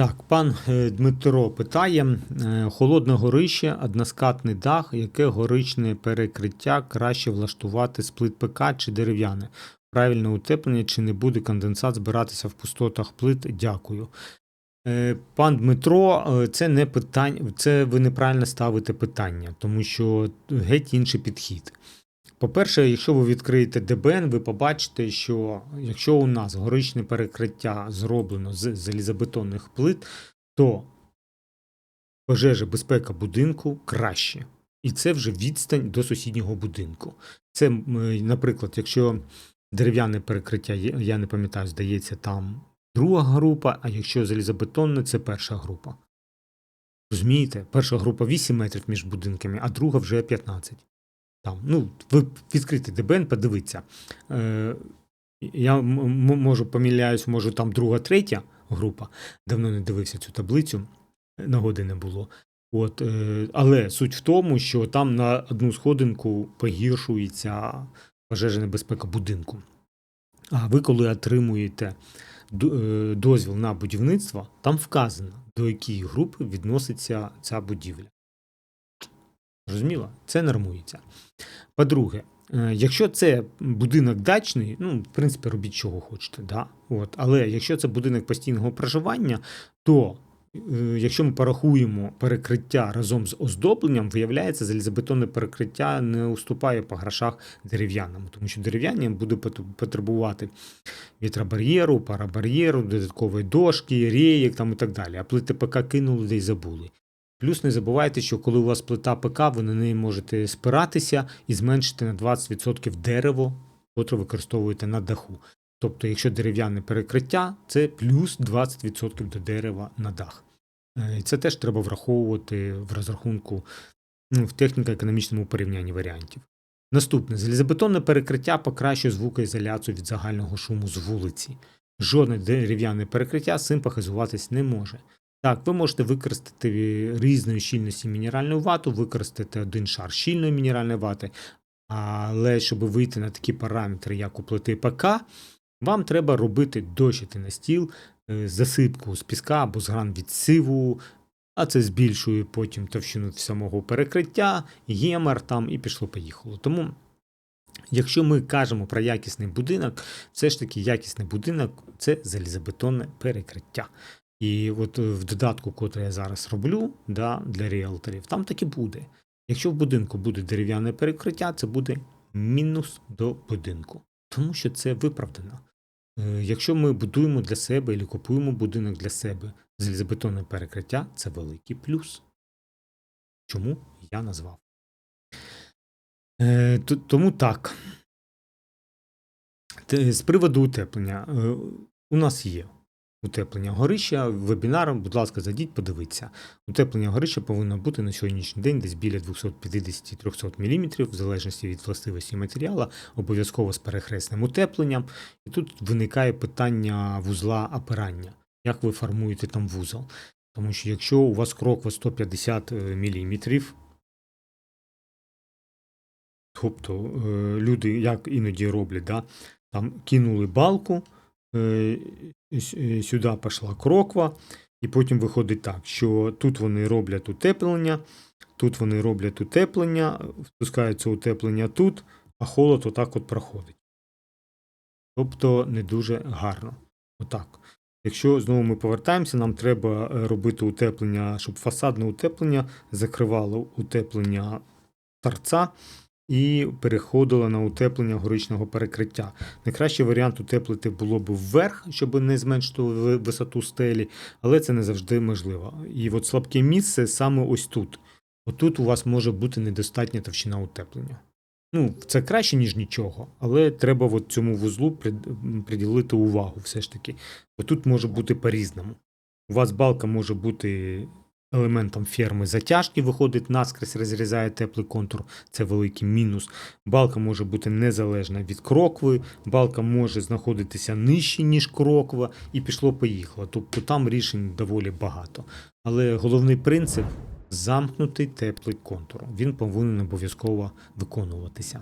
Так, пан е, Дмитро питає: е, холодне горище, односкатний дах, яке горичне перекриття краще влаштувати з плит ПК чи дерев'яне? Правильне утеплення, чи не буде конденсат збиратися в пустотах плит? Дякую. Е, Пан Дмитро, це не питання, це ви неправильно ставите питання, тому що геть інший підхід. По-перше, якщо ви відкриєте ДБН, ви побачите, що якщо у нас горичне перекриття зроблено з залізобетонних плит, то пожежа безпека будинку краще. І це вже відстань до сусіднього будинку. Це, наприклад, якщо дерев'яне перекриття, я не пам'ятаю, здається, там друга група, а якщо залізобетонне, це перша група. Розумієте? Перша група 8 метрів між будинками, а друга вже 15. Там, ну, ви відкрийте ДБН, подивіться. Е, я можу помиляюсь, можу там друга, третя група. Давно не дивився цю таблицю, нагоди не було. От, е, але суть в тому, що там на одну сходинку погіршується пожежна небезпека будинку. А ви, коли отримуєте е, дозвіл на будівництво, там вказано, до якої групи відноситься ця будівля. Зрозуміло? Це нормується. По-друге, е, якщо це будинок дачний, ну, в принципі, робіть чого хочете, да? От, але якщо це будинок постійного проживання, то е, якщо ми порахуємо перекриття разом з оздобленням, виявляється, залізобетонне перекриття не уступає по грошах дерев'яному, тому що дерев'яні буде потребувати вітробар'єру, парабар'єру, додаткової дошки, рєєк там і так далі. А плити ПК кинули де й забули. Плюс не забувайте, що коли у вас плита ПК, ви на неї можете спиратися і зменшити на 20% дерево, котре використовуєте на даху. Тобто, якщо дерев'яне перекриття, це плюс 20% до дерева на дах. Е, І це теж треба враховувати в розрахунку ну, в техніко-економічному порівнянні варіантів. Наступне залізобетонне перекриття покращує звукоізоляцію від загального шуму з вулиці. Жодне дерев'яне перекриття з цим похизуватись не може. Так, ви можете використати різної щільності мінеральну вату, використати один шар щільної мінеральної вати, але щоб вийти на такі параметри, як у плити ПК, вам треба робити дощити на стіл е, засипку з піска або з гран від сиву, а це збільшує потім товщину самого перекриття, ємар там і пішло-поїхало. Тому, якщо ми кажемо про якісний будинок, все ж таки якісний будинок це залізобетонне перекриття. І от е, в додатку, котрий я зараз роблю да, для ріелторів, там таки буде. Якщо в будинку буде дерев'яне перекриття, це буде мінус до будинку, тому що це виправдано. Е, Якщо ми будуємо для себе або купуємо будинок для себе, залізобетонне перекриття це великий плюс. Чому я назвав? Е, Тому так. З приводу утеплення. У нас є утеплення горища. Вебінаром, будь ласка, зайдіть, подивіться. Утеплення горища повинно бути на сьогоднішній день десь біля 250-300 мм, в залежності від властивості матеріалу, обов'язково з перехресним утепленням. І тут виникає питання вузла опирання. Як ви формуєте там вузол? Тому що якщо у вас кроква 150 мм, тобто е, люди як іноді роблять, да? там кинули балку, сюди пішла кроква, і потім виходить так, що тут вони роблять утеплення, тут вони роблять утеплення, впускається утеплення тут, а холод отак от проходить. Тобто не дуже гарно. Отак. Якщо знову ми повертаємося, нам треба е, робити утеплення, щоб фасадне утеплення закривало утеплення торця і переходило на утеплення горичного перекриття. Найкращий варіант утеплити було б вверх, щоб не зменшити висоту стелі, але це не завжди можливо. І от слабке місце саме ось тут. Отут у вас може бути недостатня товщина утеплення. Ну, це краще, ніж нічого, але треба от цьому вузлу приділити увагу все ж таки. Бо може бути по-різному. У вас балка може бути елементом ферми затяжки, виходить наскрізь, розрізає теплий контур, це великий мінус. Балка може бути незалежна від крокви, балка може знаходитися нижче, ніж кроква, і пішло-поїхало. Тобто там рішень доволі багато. Але головний принцип замкнутий теплий контур. Він повинен обов'язково виконуватися.